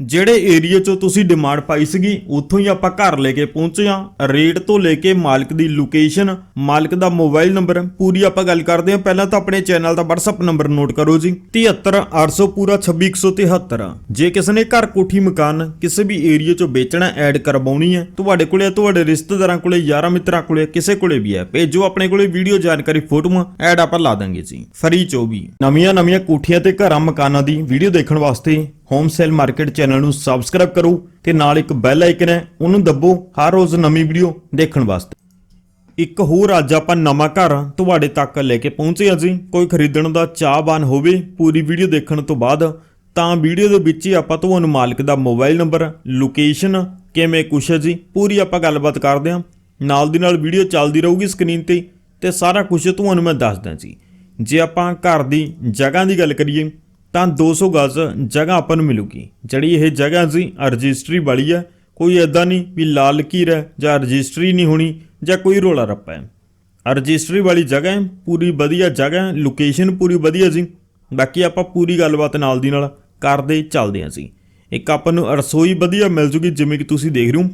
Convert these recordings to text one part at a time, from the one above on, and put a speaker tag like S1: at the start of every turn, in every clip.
S1: ਜਿਹੜੇ ਏਰੀਆ 'ਚੋਂ ਤੁਸੀਂ ਡਿਮਾਂਡ ਪਾਈ ਸੀਗੀ, ਉੱਥੋਂ ਹੀ ਆਪਾਂ ਘਰ ਲੈ ਕੇ ਪਹੁੰਚੇ ਆ ਰੇਟ ਤੋਂ ਲੈ ਕੇ ਮਾਲਕ ਦੀ ਲੋਕੇਸ਼ਨ ਮਾਲਕ ਦਾ ਮੋਬਾਈਲ ਨੰਬਰ ਪੂਰੀ ਆਪਾਂ ਗੱਲ ਕਰਦੇ ਆ ਪਹਿਲਾਂ ਤਾਂ ਆਪਣੇ ਚੈਨਲ ਦਾ WhatsApp ਨੰਬਰ ਨੋਟ ਕਰੋ ਜੀ। 73800 ਪੂਰਾ 26173 ਜੇ ਕਿਸੇ ਨੇ ਘਰ ਕੋਠੀ, ਮਕਾਨ, ਕਿਸੇ ਵੀ ਏਰੀਆ 'ਚੋਂ ਵੇਚਣਾ ਐਡ ਕਰਵਾਉਣੀ ਹੈ, ਤੁਹਾਡੇ ਕੋਲੇ, ਤੁਹਾਡੇ ਰਿਸ਼ਤੇਦਾਰਾਂ ਕੋਲੇ, ਯਾਰਾਂ ਮਿੱਤਰਾਂ ਕੋਲੇ, ਕਿਸੇ ਕੋਲੇ ਵੀ ਹੈ, ਭੇਜੋ ਆਪਣੇ ਕੋਲੇ ਵੀਡੀਓ ਜਾਣਕਾਰੀ ਫੋਟੋਆਂ ਐਡ ਆਪਾਂ ਲਾ ਦਾਂਗੇ ਜੀ। ਫਰੀ 24 ਨਵੀਆਂ ਨਵੀਆਂ ਕੋਠੀਆਂ ਤੇ ਘਰਾਂ, ਮਕਾਨਾਂ ਦੀ ਵੀਡੀਓ ਦੇਖਣ ਵਾਸਤੇ ਹੋਮ ਸੇਲ ਮਾਰਕੀਟ ਚੈਨਲ ਨੂੰ ਸਬਸਕ੍ਰਾਈਬ ਕਰੋ ਤੇ ਨਾਲ ਇੱਕ ਬੈਲ ਆਈਕਨ ਹੈ, ਉਹਨੂੰ ਦੱਬੋ ਹਰ ਰੋਜ਼ ਨਵੀਂ ਵੀਡੀਓ ਦੇਖਣ ਵਾਸਤੇ। ਇੱਕ ਹੋਰ ਅੱਜ ਆਪਾਂ ਨਵਾਂ ਘਰ ਤੁਹਾਡੇ ਤੱਕ ਲੈ ਕੇ ਪਹੁੰਚੇ ਹਾਂ ਜੀ। ਕੋਈ ਖਰੀਦਣ ਦਾ ਚਾਹਵਾਨ ਹੋਵੇ ਪੂਰੀ ਵੀਡੀਓ ਦੇਖਣ ਤੋਂ ਬਾਅਦ, ਤਾਂ ਵੀਡੀਓ ਦੇ ਵਿੱਚ ਹੀ ਆਪਾਂ ਤੁਹਾਨੂੰ ਮਾਲਕ ਦਾ ਮੋਬਾਈਲ ਨੰਬਰ ਲੋਕੇਸ਼ਨ ਕਿਵੇਂ ਕੁਛ ਹੈ ਜੀ, ਪੂਰੀ ਆਪਾਂ ਗੱਲਬਾਤ ਕਰਦੇ ਹਾਂ। ਨਾਲ ਦੀ ਨਾਲ ਵੀਡੀਓ ਚੱਲਦੀ ਰਹੂਗੀ ਸਕਰੀਨ ਤੇ ਤੇ ਸਾਰਾ ਕੁਝ ਤੁਹਾਨੂੰ ਮੈਂ ਦੱਸਦਾ ਜੀ। ਜੇ ਆਪਾਂ ਘਰ ਦੀ ਜਗ੍ਹਾ ਦੀ ਗੱਲ ਕਰੀਏ ਤਾਂ 200 ਗਜ਼ ਜਗ੍ਹਾ ਆਪਾਂ ਨੂੰ ਮਿਲੂਗੀ। ਜਿਹੜੀ ਇਹ ਜਗ੍ਹਾ ਸੀ ਰਜਿਸਟਰੀ ਵਾਲੀ ਹੈ, ਕੋਈ ਐਦਾਂ ਨਹੀਂ ਵੀ ਲਾਲ ਲਕੀਰ ਹੈ ਜਾਂ ਰਜਿਸਟਰੀ ਨਹੀਂ ਹੋਣੀ ਜਾਂ ਕੋਈ ਰੋਲਾ ਰੱਪਾ ਹੈ। ਰਜਿਸਟਰੀ ਵਾਲੀ ਜਗ੍ਹਾ ਹੈ, ਪੂਰੀ ਵਧੀਆ ਜਗ੍ਹਾ ਹੈ ਲੋਕੇਸ਼ਨ ਪੂਰੀ ਵਧੀਆ ਜੀ। ਬਾਕੀ ਆਪਾਂ ਪੂਰੀ ਗੱਲਬਾਤ ਨਾਲ ਦੀ ਨਾਲ ਕਰਦੇ ਚੱਲਦੇ ਹਾਂ ਜੀ। ਇੱਕ ਆਪਾਂ ਨੂੰ ਰਸੋਈ ਵਧੀਆ ਮਿਲ ਜੂਗੀ, ਜਿਵੇਂ ਕਿ ਤੁਸੀਂ ਦੇਖ ਰਹੇ ਹੋ।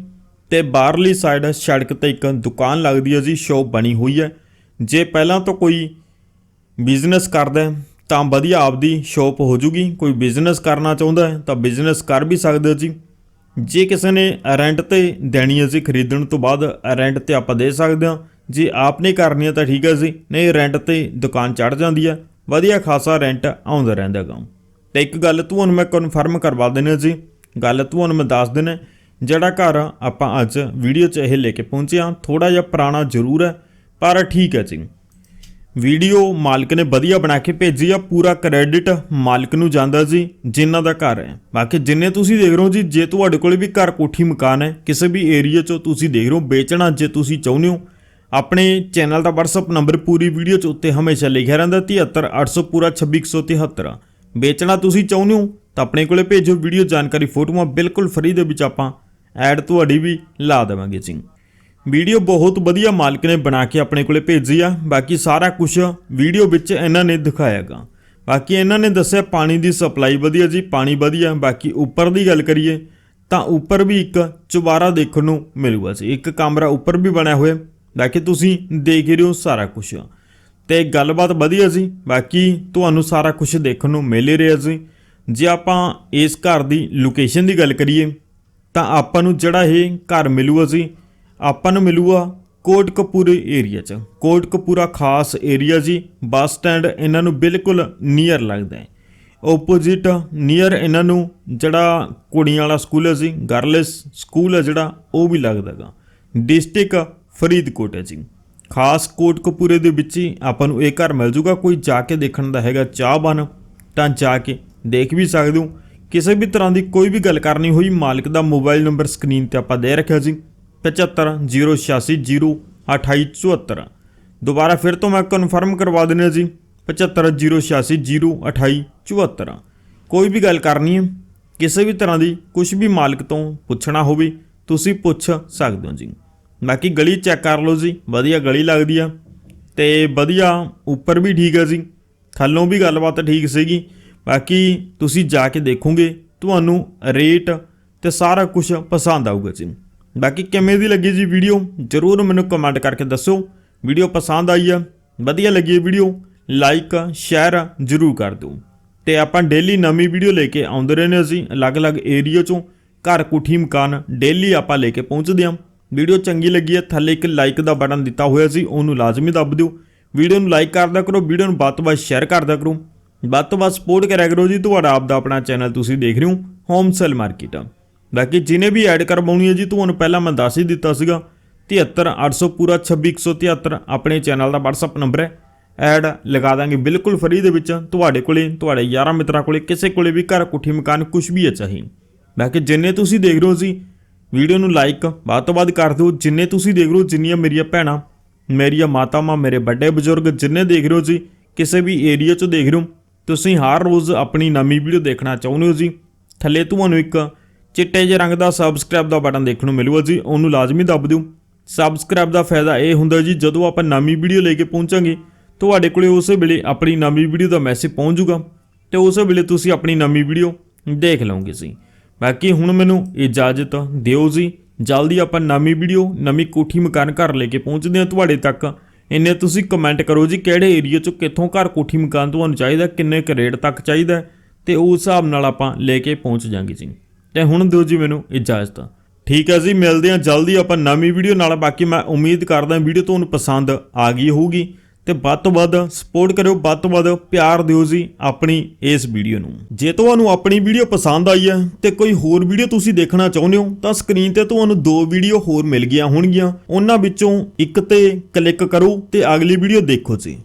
S1: ਤੇ ਬਾਹਰਲੀ ਸਾਈਡ ਸੜਕ ਤੇ ਇੱਕ ਦੁਕਾਨ ਲੱਗਦੀ ਹੈ ਜੀ ਸ਼ੋਪ ਬਣੀ ਹੋਈ ਹੈ। ਜੇ ਪਹਿਲਾਂ ਤੋਂ ਕੋਈ ਬਿਜ਼ਨਸ ਕਰਦਾ ਤਾਂ ਵਧੀਆ ਆਪਦੀ ਸ਼ੋਪ ਹੋ ਜੂਗੀ। ਕੋਈ ਬਿਜ਼ਨਸ ਕਰਨਾ ਚਾਹੁੰਦਾ ਹੈ ਤਾਂ ਬਿਜ਼ਨਸ ਕਰ ਵੀ ਸਕਦੇ ਹੋ ਜੀ। ਜੇ ਕਿਸੇ ਨੇ ਰੈਂਟ ਤੇ ਦੇਣੀ ਹੈ ਜੀ, ਖਰੀਦਣ ਤੋਂ ਬਾਅਦ ਰੈਂਟ ਤੇ ਆਪਾਂ ਦੇ ਸਕਦੇ ਹਾਂ। ਜੇ ਆਪ ਨੇ ਕਰਨੀ ਹੈ ਤਾਂ ਠੀਕ ਹੈ ਜੀ, ਨਹੀਂ ਰੈਂਟ ਤੇ ਦੁਕਾਨ ਚੜ ਜਾਂਦੀ ਹੈ। ਵਧੀਆ ਖਾਸਾ ਰੈਂਟ ਆਉਂਦਾ ਰਹਿੰਦਾ ਗਾ ਤੇ ਇੱਕ ਗੱਲ ਤੁਹਾਨੂੰ ਮੈਂ ਕਨਫਰਮ ਕਰਵਾ ਦਿੰਦਾ ਜੀ। ਗੱਲ ਤੁਹਾਨੂੰ ਮੈਂ ਦੱਸ ਦਿੰਦਾ ਜਿਹੜਾ ਘਰ ਆਪਾਂ ਅੱਜ ਵੀਡੀਓ 'ਚ ਇਹ ਲੈ ਕੇ ਪਹੁੰਚੇ ਹਾਂ ਥੋੜਾ ਜਿਹਾ ਪੁਰਾਣਾ ਜ਼ਰੂਰ ਹੈ, ਪਰ ਠੀਕ ਹੈ ਜੀ। ਵੀਡੀਓ ਮਾਲਕ ਨੇ ਵਧੀਆ ਬਣਾ ਕੇ ਭੇਜੀ ਆ, ਪੂਰਾ ਕ੍ਰੈਡਿਟ ਮਾਲਕ ਨੂੰ ਜਾਂਦਾ ਜੀ, ਜਿਨ੍ਹਾਂ ਦਾ ਘਰ ਹੈ। ਬਾਕੀ ਜਿੰਨੇ ਤੁਸੀਂ ਦੇਖ ਰਹੇ ਹੋ ਜੀ, ਜੇ ਤੁਹਾਡੇ ਕੋਲ ਵੀ ਘਰ ਕੋਠੀ ਮਕਾਨ ਹੈ, ਕਿਸੇ ਵੀ ਏਰੀਆ 'ਚੋਂ ਤੁਸੀਂ ਦੇਖ ਰਹੇ ਹੋ, ਵੇਚਣਾ ਜੇ ਤੁਸੀਂ ਚਾਹੁੰਦੇ ਹੋ, ਆਪਣੇ ਚੈਨਲ ਦਾ WhatsApp ਨੰਬਰ ਪੂਰੀ ਵੀਡੀਓ 'ਚ ਉੱਤੇ ਹਮੇਸ਼ਾ ਲਿਖਿਆ ਰਹਿੰਦਾ 73800 ਪੂਰਾ 26173 ਵੇਚਣਾ ਤੁਸੀਂ ਚਾਹੁੰਦੇ ਹੋ, ਤਾਂ ਆਪਣੇ ਕੋਲੇ ਭੇਜੋ, ਵੀਡੀਓ ਜਾਣਕਾਰੀ ਫੋਟੋਆਂ ਬਿਲਕੁਲ ਫਰੀ ਦੇ ਵਿੱਚ ਆਪਾਂ ਐਡ ਤੁਹਾਡੀ ਵੀ ਲਾ ਦੇਵਾਂਗੇ ਜੀ। ਵੀਡੀਓ ਬਹੁਤ ਵਧੀਆ ਮਾਲਕ ਨੇ ਬਣਾ ਕੇ ਆਪਣੇ ਕੋਲੇ ਭੇਜੀ ਆ। ਬਾਕੀ ਸਾਰਾ ਕੁਝ ਵੀਡੀਓ ਵਿੱਚ ਇਹਨਾਂ ਨੇ ਦਿਖਾਇਆਗਾ। ਬਾਕੀ ਇਹਨਾਂ ਨੇ ਦੱਸਿਆ ਪਾਣੀ ਦੀ ਸਪਲਾਈ ਵਧੀਆ ਜੀ, ਪਾਣੀ ਵਧੀਆ। ਬਾਕੀ ਉੱਪਰ ਦੀ ਗੱਲ ਕਰੀਏ ਤਾਂ ਉੱਪਰ ਵੀ ਇੱਕ ਚੁਬਾਰਾ ਦੇਖਣ ਨੂੰ ਮਿਲੂਗਾ ਜੀ। ਇੱਕ ਕਮਰਾ ਉੱਪਰ ਵੀ ਬਣਿਆ ਹੋਇਆ। ਬਾਕੀ ਤੁਸੀਂ ਦੇਖ ਰਹੇ ਹੋ ਸਾਰਾ ਕੁਝ ਤੇ ਗੱਲਬਾਤ ਵਧੀਆ ਜੀ। ਬਾਕੀ ਤੁਹਾਨੂੰ ਸਾਰਾ ਕੁਝ ਦੇਖਣ ਨੂੰ ਮਿਲ ਹੀ ਰਿਹਾ ਜੀ। ਜੇ ਆਪਾਂ ਇਸ ਘਰ ਦੀ ਲੋਕੇਸ਼ਨ ਦੀ ਗੱਲ ਕਰੀਏ ਤਾਂ ਆਪਾਂ ਨੂੰ ਜਿਹੜਾ ਇਹ ਘਰ ਮਿਲੂਗਾ ਜੀ ਆਪਾਂ ਨੂੰ ਮਿਲੂਗਾ ਕੋਟਕਪੂਰੇ ਏਰੀਆ 'ਚ। ਕੋਟਕਪੂਰਾ ਖਾਸ ਏਰੀਆ ਜੀ, ਬੱਸ ਸਟੈਂਡ ਇਹਨਾਂ ਨੂੰ ਬਿਲਕੁਲ ਨੀਅਰ ਲੱਗਦਾ ਹੈ। ਓਪੋਜਿਟ ਨੀਅਰ ਇਹਨਾਂ ਨੂੰ ਜਿਹੜਾ ਕੁੜੀਆਂ ਵਾਲਾ ਸਕੂਲ ਹੈ ਜੀ ਗਰਲਸ ਸਕੂਲ ਹੈ ਜਿਹੜਾ, ਉਹ ਵੀ ਲੱਗਦਾਗਾ ਡਿਸਟ੍ਰਿਕਟ ਫਰੀਦਕੋਟ ਹੈ ਜੀ। ਖਾਸ ਕੋਟਕਪੂਰੇ ਦੇ ਵਿੱਚ ਹੀ ਆਪਾਂ ਨੂੰ ਇਹ ਘਰ ਮਿਲ ਜੂਗਾ। ਕੋਈ ਜਾ ਕੇ ਦੇਖਣ ਦਾ ਹੈਗਾ ਚਾਹਵਾਨ ਤਾਂ ਜਾ ਕੇ ਦੇਖ ਵੀ ਸਕਦੇ ਹੋ। ਕਿਸੇ ਵੀ ਤਰ੍ਹਾਂ ਦੀ ਕੋਈ ਵੀ ਗੱਲ ਕਰਨੀ ਹੋਈ, ਮਾਲਕ ਦਾ ਮੋਬਾਈਲ ਨੰਬਰ ਸਕਰੀਨ ਤੇ ਆਪਾਂ ਦੇ ਰੱਖਿਆ ਜੀ। 7508602874 ਦੁਬਾਰਾ ਫਿਰ ਤੋਂ ਮੈਂ ਕਨਫਰਮ ਕਰਵਾ ਦਿੰਦਾ ਜੀ। 7508602874 ਕੋਈ ਵੀ ਗੱਲ ਕਰਨੀ ਹੈ, ਕਿਸੇ ਵੀ ਤਰ੍ਹਾਂ ਦੀ ਕੁਝ ਵੀ ਮਾਲਕ ਤੋਂ ਪੁੱਛਣਾ ਹੋਵੇ, ਤੁਸੀਂ ਪੁੱਛ ਸਕਦੇ ਹੋ ਜੀ। ਬਾਕੀ ਗਲੀ ਚੈੱਕ ਕਰ ਲਓ ਜੀ, ਵਧੀਆ ਗਲੀ ਲੱਗਦੀ ਆ। ਤੇ ਵਧੀਆ ਉੱਪਰ ਵੀ ਠੀਕ ਹੈ ਜੀ। ਥੱਲੋਂ ਵੀ ਗੱਲਬਾਤ ਠੀਕ ਸੀਗੀ। ਬਾਕੀ ਤੁਸੀਂ ਜਾ ਕੇ ਦੇਖੋਗੇ, ਤੁਹਾਨੂੰ ਰੇਟ ਤੇ ਸਾਰਾ ਕੁਝ ਪਸੰਦ ਆਊਗਾ ਜੀ। ਬਾਕੀ ਕਿਵੇਂ ਦੀ ਲੱਗੀ ਜੀ ਵੀਡੀਓ, ਜਰੂਰ ਮੈਨੂੰ ਕਮੈਂਟ ਕਰਕੇ ਦੱਸੋ। ਵੀਡੀਓ ਪਸੰਦ ਆਈ ਆ, ਵਧੀਆ ਲੱਗੀ ਵੀਡੀਓ ਲਾਈਕ ਸ਼ੇਅਰ ਜਰੂਰ ਕਰ ਦਿਓ। ਤੇ ਆਪਾਂ ਡੇਲੀ ਨਵੀਂ ਵੀਡੀਓ ਲੈ ਕੇ ਆਉਂਦੇ ਰਹਿੰਦੇ ਅਸੀਂ ਅਲੱਗ-ਅਲੱਗ ਏਰੀਆ ਚੋਂ। ਘਰ, ਕੋਠੀ, ਮਕਾਨ ਡੇਲੀ ਆਪਾਂ ਲੈ ਕੇ ਪਹੁੰਚਦੇ ਹਾਂ। ਵੀਡੀਓ ਚੰਗੀ ਲੱਗੀ ਹੈ ਥੱਲੇ ਇੱਕ ਲਾਈਕ ਦਾ ਬਟਨ ਦਿੱਤਾ ਹੋਇਆ ਸੀ, ਉਹਨੂੰ ਲਾਜ਼ਮੀ ਦੱਬ ਦਿਓ। ਵੀਡੀਓ ਨੂੰ ਲਾਈਕ ਕਰਦਾ ਕਰੋ, ਵੀਡੀਓ ਨੂੰ ਵੱਧ ਤੋਂ ਵੱਧ ਸ਼ੇਅਰ ਕਰਦਾ ਕਰੋ। ਵੱਧ ਤੋਂ ਵੱਧ ਸਪੋਰਟ ਕਰਿਆ ਕਰੋ ਜੀ, ਤੁਹਾਡਾ ਆਪ ਦਾ ਆਪਣਾ ਚੈਨਲ ਤੁਸੀਂ ਦੇਖ ਰਹੇ ਹੋ ਹੋਮ ਸੇਲ ਮਾਰਕੀਟ ਬਾਕੀ ਜਿਹਨੇ ਵੀ ਐਡ ਕਰਵਾਉਣੀ ਹੈ ਜੀ ਤੁਹਾਨੂੰ ਪਹਿਲਾਂ ਮੈਂ ਦੱਸ ਹੀ ਦਿੱਤਾ ਸੀਗਾ। 73800 ਪੂਰਾ 26173 ਆਪਣੇ ਚੈਨਲ ਦਾ WhatsApp ਨੰਬਰ ਹੈ। ਐਡ ਲਗਾ ਦਾਂਗੇ ਬਿਲਕੁਲ ਫਰੀ ਦੇ ਵਿੱਚ। ਤੁਹਾਡੇ ਕੋਲੇ, ਤੁਹਾਡੇ ਯਾਰਾਂ ਮਿੱਤਰਾਂ ਕੋਲੇ, ਕਿਸੇ ਕੋਲੇ ਵੀ ਘਰ, ਕੋਠੀ, ਮਕਾਨ ਕੁਝ ਵੀ ਹੈ ਚਾਹੀ। ਬਾਕੀ ਜਿੰਨੇ ਤੁਸੀਂ ਦੇਖ ਰਹੇ ਹੋ ਜੀ, ਵੀਡੀਓ ਨੂੰ ਲਾਈਕ ਵੱਧ ਤੋਂ ਵੱਧ ਕਰ ਦਿਓ। ਜਿੰਨੇ ਤੁਸੀਂ ਦੇਖ ਰਹੇ ਹੋ, ਜਿੰਨੀਆਂ ਮੇਰੀਆਂ ਭੈਣਾਂ, ਮੇਰੀਆਂ ਮਾਤਾਵਾਂ, ਮੇਰੇ ਵੱਡੇ ਬਜ਼ੁਰਗ ਜਿੰਨੇ ਦੇਖ ਰਹੇ ਹੋ ਜੀ, ਕਿਸੇ ਵੀ ਏਰੀਆ 'ਚ ਦੇਖ ਰਹੇ ਹੋ, ਤੁਸੀਂ ਹਰ ਰੋਜ਼ ਆਪਣੀ ਨਵੀਂ ਵੀਡੀਓ ਦੇਖਣਾ ਚਾਹੁੰਦੇ ਹੋ ਜੀ। ਥੱਲੇ ਤੁਹਾਨੂੰ ਇੱਕ ਚਿੱਟੇ ਜਿਹੇ ਰੰਗ ਦਾ ਸਬਸਕ੍ਰਾਈਬ ਦਾ ਬਟਨ ਦੇਖਣ ਨੂੰ ਮਿਲੂਗਾ ਜੀ ਉਹਨੂੰ ਲਾਜ਼ਮੀ ਦੱਬ ਦਿਓ। ਸਬਸਕ੍ਰਾਈਬ ਦਾ ਫਾਇਦਾ ਇਹ ਹੁੰਦਾ ਜੀ ਜਦੋਂ ਆਪਾਂ ਨਵੀਂ ਵੀਡੀਓ ਲੈ ਕੇ ਪਹੁੰਚਾਂਗੇ ਤੁਹਾਡੇ ਕੋਲੇ ਉਸੇ ਵੇਲੇ ਆਪਣੀ ਨਵੀਂ ਵੀਡੀਓ ਦਾ ਮੈਸੇਜ ਪਹੁੰਚ ਜਾਊਗਾ ਤੇ ਉਸੇ ਵੇਲੇ ਤੁਸੀਂ ਆਪਣੀ ਨਵੀਂ ਵੀਡੀਓ ਦੇਖ ਲਓਗੇ ਜੀ। ਬਾਕੀ ਹੁਣ ਮੈਨੂੰ ਇਜਾਜ਼ਤ ਦਿਓ ਜੀ ਜਲਦੀ ਆਪਾਂ ਨਵੀਂ ਵੀਡੀਓ ਨਵੀਂ ਕੋਠੀ ਮਕਾਨ ਘਰ ਲੈ ਕੇ ਪਹੁੰਚਦੇ ਹਾਂ ਤੁਹਾਡੇ ਤੱਕ। ਇੰਨੇ ਤੁਸੀਂ ਕਮੈਂਟ ਕਰੋ ਜੀ ਕਿਹੜੇ ਏਰੀਆ ਚੋਂ ਕਿੱਥੋਂ ਘਰ ਕੋਠੀ ਮਕਾਨ ਤੁਹਾਨੂੰ ਚਾਹੀਦਾ ਕਿੰਨੇ ਕੁ ਰੇਟ ਤੱਕ ਚਾਹੀਦਾ ਹੈ, ਤੇ ਉਸ ਹਿਸਾਬ ਨਾਲ ਆਪਾਂ ਲੈ ਕੇ ਪਹੁੰਚ ਜਾਾਂਗੇ ਜੀ। ਤੇ ਹੁਣ ਦਿਓ ਜੀ ਮੈਨੂੰ ਇਜਾਜ਼ਤ। ਠੀਕ ਹੈ ਜੀ, ਮਿਲਦੇ ਹਾਂ ਜਲਦੀ, ਆਪਾਂ ਨਵੀਂ ਵੀਡੀਓ ਨਾਲ। ਬਾਕੀ ਮੈਂ ਉਮੀਦ ਕਰਦਾ ਵੀਡੀਓ ਤੁਹਾਨੂੰ ਪਸੰਦ ਆ ਗਈ ਹੋਊਗੀ। ਤੇ ਵੱਧ ਤੋਂ ਵੱਧ ਸਪੋਰਟ ਕਰਿਓ, ਵੱਧ ਤੋਂ ਵੱਧ ਪਿਆਰ ਦਿਓ ਜੀ ਆਪਣੀ ਇਸ ਵੀਡੀਓ ਨੂੰ। ਜੇ ਤੁਹਾਨੂੰ ਆਪਣੀ ਵੀਡੀਓ ਪਸੰਦ ਆਈ ਹੈ ਤੇ ਕੋਈ ਹੋਰ ਵੀਡੀਓ ਤੁਸੀਂ ਦੇਖਣਾ ਚਾਹੁੰਦੇ ਹੋ, ਤਾਂ ਸਕਰੀਨ ਤੇ ਤੁਹਾਨੂੰ ਦੋ ਵੀਡੀਓ ਹੋਰ ਮਿਲ ਗਈਆਂ ਹੋਣਗੀਆਂ। ਉਹਨਾਂ ਵਿੱਚੋਂ ਇੱਕ ਤੇ ਕਲਿੱਕ ਕਰੋ ਤੇ ਅਗਲੀ ਵੀਡੀਓ ਦੇਖੋ ਜੀ।